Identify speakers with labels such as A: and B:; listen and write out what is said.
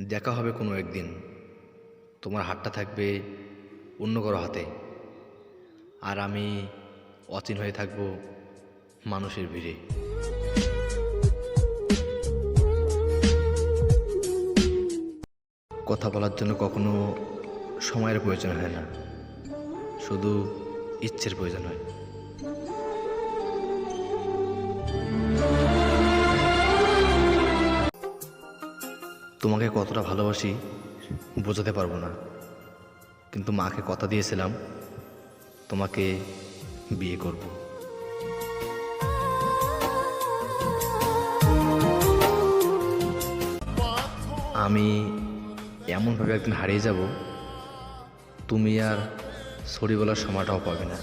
A: দেখা হবে কোনো একদিন। তোমার হাতটা থাকবে অন্য কারও হাতে। আর আমি অচিন হয়ে থাকব মানুষের ভিড়ে। কথা বলার জন্য কখনো সময়ের প্রয়োজন হয় না। শুধু ইচ্ছের প্রয়োজন হয়। তোমাকে কতটা ভালোবাসি বোঝাতে পারব না। কিন্তু মাকে কথা দিয়েছিলাম, তোমাকে বিয়ে করব। আমি এমনভাবে একদিন হারিয়ে যাব, তুমি আর সরি বলার সময়টাও পাবে
B: না।